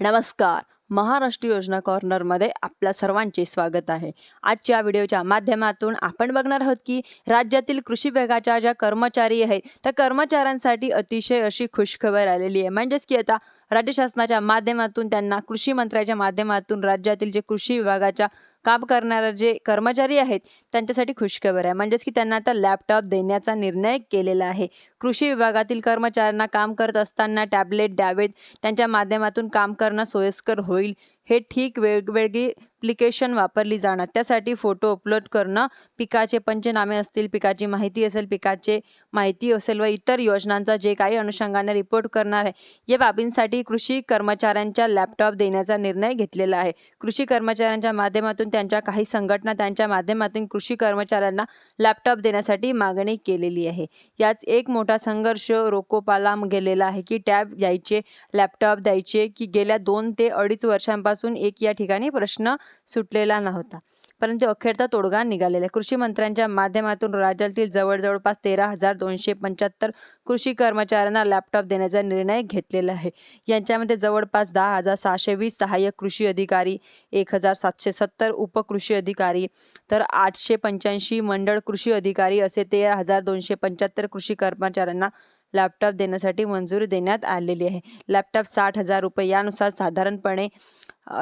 नमस्कार. महाराष्ट्र योजना कॉर्नरमध्ये आपल्या सर्वांचे स्वागत आहे. आजच्या व्हिडिओच्या माध्यमातून आपण बघणार आहोत की राज्यातील कृषी विभागाच्या ज्या कर्मचारी आहेत त्या कर्मचाऱ्यांसाठी अतिशय अशी खुशखबर आलेली आहे. म्हणजेच की आता राज्य शासनाच्या माध्यमातून त्यांना कृषी मंत्र्याच्या माध्यमातून राज्यातील जे कृषी विभागाच्या काम करणारे जे कर्मचारी आहेत त्यांच्यासाठी खुशखबर आहे. म्हणजेच की त्यांना आता लॅपटॉप देण्याचा निर्णय केलेला आहे. कृषी विभागातील कर्मचाऱ्यांना काम करत असताना टॅबलेट द्यावेत त्यांच्या माध्यमातून काम करणं सोयीस्कर होईल हे ठीक वेगवेगळी ॲप्लिकेशन वापरली जाणार. त्यासाठी फोटो अपलोड करणं पिकाचे पंचनामे असतील पिकाची माहिती असेल पिकाचे माहिती असेल व इतर योजनांचा जे काही अनुषंगाने रिपोर्ट करणार आहे या बाबींसाठी कृषी कर्मचाऱ्यांच्या लॅपटॉप देण्याचा निर्णय घेतलेला आहे. कृषी कर्मचाऱ्यांच्या माध्यमातून त्यांच्या काही संघटना त्यांच्या माध्यमातून कृषी कर्मचाऱ्यांना लॅपटॉप देण्यासाठी मागणी केलेली आहे. यात एक मोठा संघर्ष रोकोपाला गेलेला आहे की टॅब द्यायचे लॅपटॉप द्यायचे की गेल्या दोन ते अडीच वर्षांपासून एक या ठिकाणी प्रश्न सुटलेला नव्हता. परंतु अखेरचा तोडगा निघालेला कृषी मंत्र्यांच्या माध्यमातून राज्यातील जवळ जवळपास तेरा हजार दोनशे पंच्याहत्तर कृषी कर्मचाऱ्यांना लॅपटॉप देण्याचा निर्णय घेतलेला आहे. यांच्यामध्ये जवळपास दहा हजार सहाशे वीस सहाय्यक कृषी अधिकारी एक हजार सातशे सत्तर उपकृषी अधिकारी तर आठशे पंच्याऐंशी मंडळ कृषी अधिकारी असे तेरा हजार दोनशे पंच्याहत्तर कृषी कर्मचाऱ्यांना लॅपटॉप देण्यासाठी मंजुरी देण्यात आलेली आहे. लॅपटॉप साठ हजार रुपये यानुसार साधारणपणे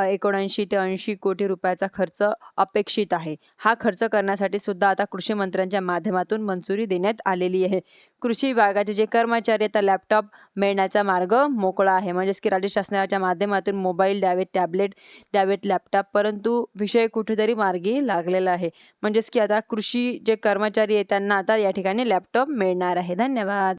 एकोणऐंशी ते ऐंशी कोटी रुपयाचा खर्च अपेक्षित आहे. हा खर्च करण्यासाठी सुद्धा आता कृषी मंत्र्यांच्या माध्यमातून मंजुरी देण्यात आलेली आहे. कृषी विभागाचे जे कर्मचारी आता लॅपटॉप मिळण्याचा मार्ग मोकळा आहे. म्हणजेच की राज्य शासनाच्या माध्यमातून मोबाईल द्यावेत टॅबलेट द्यावेत लॅपटॉप परंतु विषय कुठेतरी मार्गी लागलेला आहे. म्हणजेच की आता कृषी जे कर्मचारी आहेत त्यांना आता या ठिकाणी लॅपटॉप मिळणार आहे. धन्यवाद.